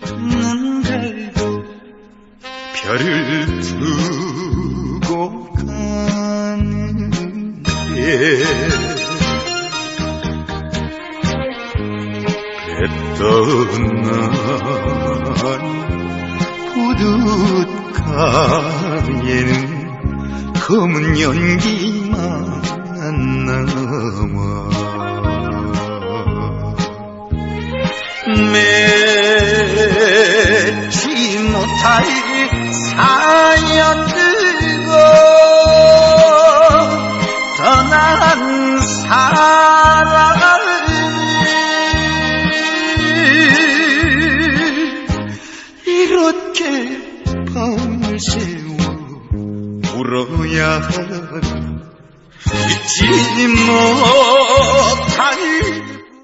눈 들고 별을 두고 가는데 뱉던 난 부둣가에는 검은 연기만 남아. 매 지 못할 사연 들고 떠난 사랑을 이렇게 밤을 새워 울어야 하나 잊지 못할